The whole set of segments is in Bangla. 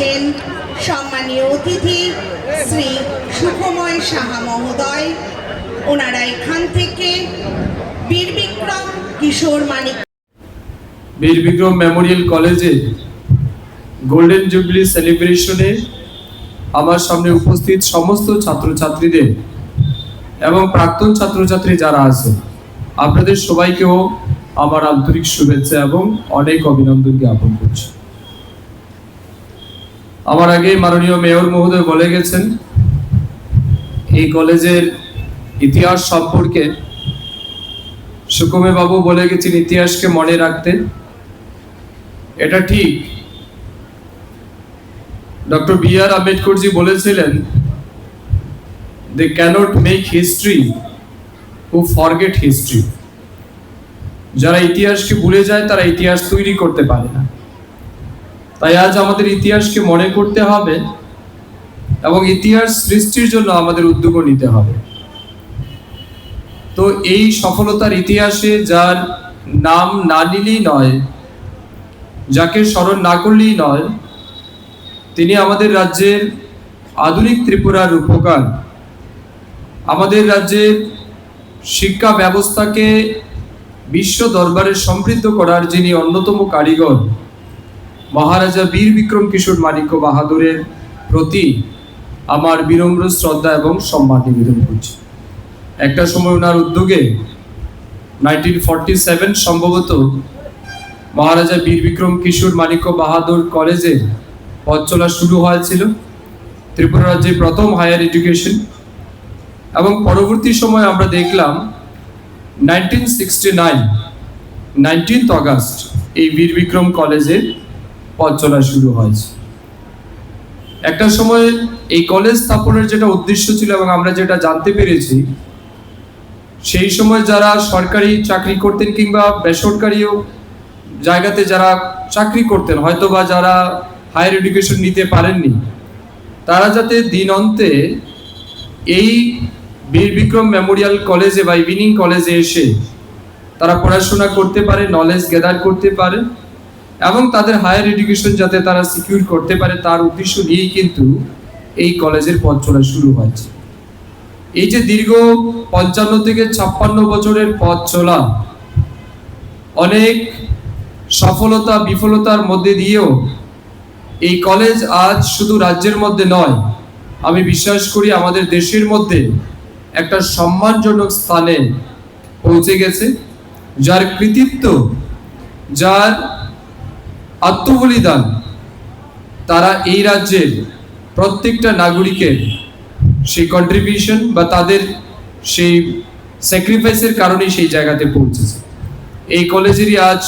এসেছেন সম্মানীয় অতিথি শ্রী সুখময় সাহা মহোদয়। ওনারা এখান থেকে বীর বিক্রম কিশোর মানিক। বীর বিক্রম মেমোরিয়াল কলেজে গোল্ডেন জুবলি সেলিব্রেশনে আমার সামনে উপস্থিত সমস্ত ছাত্রছাত্রীদের এবং প্রাক্তন ছাত্রছাত্রী যারা আছে আপনাদের সবাইকেও আমার আন্তরিক শুভেচ্ছা এবং অনেক অভিনন্দন জ্ঞাপন করছি। আমার আগে মাননীয় মেয়র মহোদয় বলে গেছেন, এই কলেজের ইতিহাস সম্পর্কে সুকুমে বাবু বলে গেছেন ইতিহাসকে মনে রাখতে। এটা ঠিক। ডক্টর বি আর আম্বেদকরজি বলেছিলেন they cannot make history who forget history যারা ইতিহাসকে ভুলে যায়, তারা ইতিহাস তৈরি করতে পারে না। তাই আজ আমাদের ইতিহাসকে মনে করতে হবে এবং ইতিহাস সৃষ্টির জন্য আমাদের উদ্যোগও নিতে হবে। তো এই সফলতার ইতিহাসে যার নাম না নিলেই নয়, যাকে স্মরণ না করলেই নয়, তিনি আমাদের রাজ্যের আধুনিক ত্রিপুরার উপকার। আমাদের রাজ্যের শিক্ষা ব্যবস্থাকে বিশ্ব দরবারে সমৃদ্ধ করার যিনি অন্যতম কারিগর মহারাজা বীর বিক্রম কিশোর মানিক্য বাহাদুরের প্রতি আমার বিনম্র শ্রদ্ধা এবং সম্মান নিবেদন করছি। একটা সময় ওনার উদ্যোগে নাইনটিন ফর্টি সেভেন সম্ভবত মহারাজা বীর বিক্রম কিশোর মানিক্য বাহাদুর কলেজে পথ চলা শুরু হয়েছিল। ত্রিপুরা রাজ্যের প্রথম হায়ার এডুকেশন এবং পরবর্তী সময় আমরা দেখলাম nineteen sixty nine, nineteenth August এই বীর বিক্রম কলেজে পথ চলা শুরু হয়েছে। একটা সময় এই কলেজ স্থাপনের যেটা উদ্দেশ্য ছিল এবং আমরা যেটা জানতে পেরেছি, সেই সময় যারা সরকারি চাকরি করতেন কিংবা বেসরকারিও জায়গাতে যারা চাকরি করতেন হয়তো বা যারা হায়ার এডুকেশন নিতে পারেননি, তারা যাতে দিন অন্তে এই বীর বিক্রম মেমোরিয়াল কলেজে বা ইভিনিং কলেজে এসে তারা পড়াশোনা করতে পারে নলেজ গ্যাদার করতে পারে এবং তাদের হায়ার এডুকেশন যাতে তারা সিকিউর করতে পারে, তার উদ্দেশ্য নিয়েই কিন্তু এই কলেজের পথ চলা শুরু হয়েছে। এই যে দীর্ঘ পঞ্চান্ন থেকে ছাপ্পান্ন বছরের পথ চলা, অনেক সফলতা, বিফলতার মধ্যে দিয়েও এই কলেজ আজ শুধু রাজ্যের মধ্যে নয়, আমি বিশ্বাস করি আমাদের দেশের মধ্যে একটা সম্মানজনক স্থানে পৌঁছে গেছে, যার কৃতিত্ব, যার আত্মবলিদান। তারা এই রাজ্যের প্রত্যেকটা নাগরিকের সেই কন্ট্রিবিউশন বা তাদের সেই স্যাক্রিফাইসের কারণেই সেই জায়গাতে পৌঁছেছে। এই কলেজেরই আজ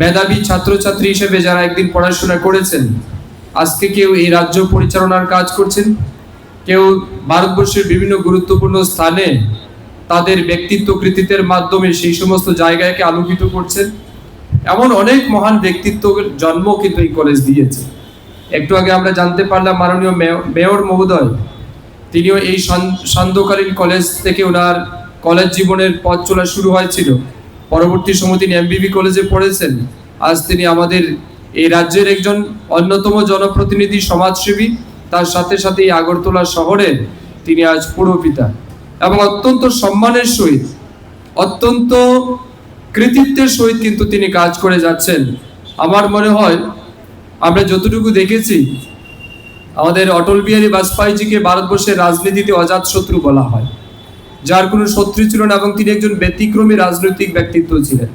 মেধাবী ছাত্রছাত্রী হিসেবে যারা একদিন পড়াশোনা করেছেন, আজকে কেউ এই রাজ্য পরিচালনার কাজ করছেন, কেউ ভারতবর্ষের বিভিন্ন গুরুত্বপূর্ণ স্থানে তাদের ব্যক্তিত্ব কৃতিত্বের মাধ্যমে সেই সমস্ত জায়গাকে আলোকিত করছেন এমন অনেক মহান ব্যক্তিত্বের জন্ম কিন্তু এই কলেজ দিয়েছে। একটু আগে আমরা জানতে পারলাম মাননীয় মেয়- মেয়র মহোদয়, তিনিও এই সন- সান্ধ্যকালীন কলেজ থেকে ওনার কলেজ জীবনের পথ চলা শুরু হয়েছিল। পরবর্তী সময় তিনি এমবিবি কলেজে পড়েছেন। আজ তিনি আমাদের এই রাজ্যের একজন অন্যতম জনপ্রতিনিধি, সমাজসেবী। তার সাথে সাথে এই আগরতলা শহরে তিনি আজ পুরপিতা এবং অত্যন্ত সম্মানের সহিত, অত্যন্ত কৃতিত্বের সহিত কিন্তু তিনি কাজ করে যাচ্ছেন। আমার মনে হয়, আমরা যতটুকু দেখেছি, আমাদের অটল বিহারী বাজপেয়ীজিকে ভারতবর্ষের রাজনীতিতে অজাত শত্রু বলা হয়, যার কোনো শত্রু ছিল না এবং তিনি একজন ব্যতিক্রমী রাজনৈতিক ব্যক্তিত্ব ছিলেন।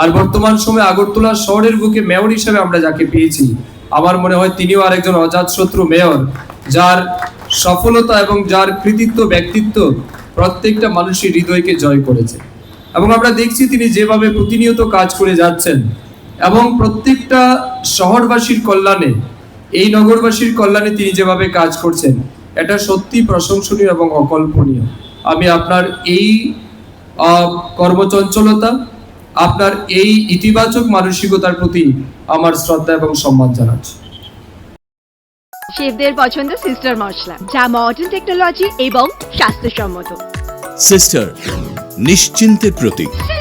আর বর্তমান সময়ে আগরতলা শহরের বুকে মেয়র হিসেবে আমরা যাকে পেয়েছি, আমার মনে হয় তিনিও আরেকজন অজাত শত্রু মেয়র, যার সফলতা এবং যার কৃতিত্ব, ব্যক্তিত্ব প্রত্যেকটা মানুষের হৃদয়কে জয় করেছে। এবং আমরা দেখছি তিনি যেভাবে প্রতিনিয়ত কাজ করে যাচ্ছেন। এবং প্রত্যেকটা শহরবাসীর কল্যাণে এই নগরবাসীর কল্যাণে তিনি যেভাবে কাজ করছেন এটা সত্যি প্রশংসনীয় এবং অকল্পনীয়। আমি আপনার এই কর্মচঞ্চলতা আপনার এই ইতিবাচক মানসিকতার প্রতি আমার শ্রদ্ধা এবং সম্মান জানাচ্ছি। শেফদের পছন্দ সিস্টার মশলা যা মডার্ন টেকনোলজি এবং স্বাস্থ্যসম্মত। সিস্টার নিশ্চিন্তের প্রতীক।